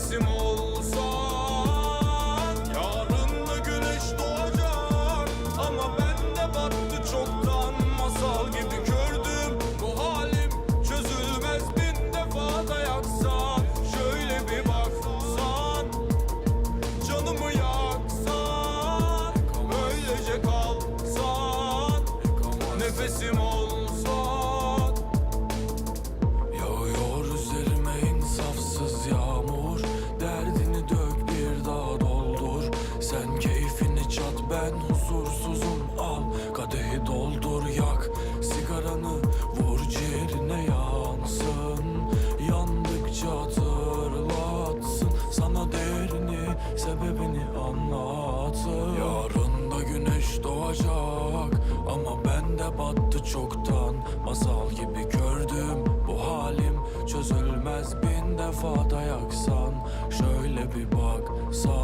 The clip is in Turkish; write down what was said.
nefesim olsan Yarın da güneş doğacak? Ama ben de battı çoktan Masal gibi gördüm bu halim Çözülmez bin defa da yaksan Şöyle bir baksan Canımı yaksan Böylece kalsan Nefesim olsan huzursuzum al Kadehi doldur yak Sigaranı vur ciğerine yansın. Yandıkça hatırlatsın Sana değerini sebebini anlatın Yarın da güneş doğacak Ama bende battı çoktan. Masal gibi gördüm bu halim Çözülmez bin defa da yaksan Şöyle bir Canımı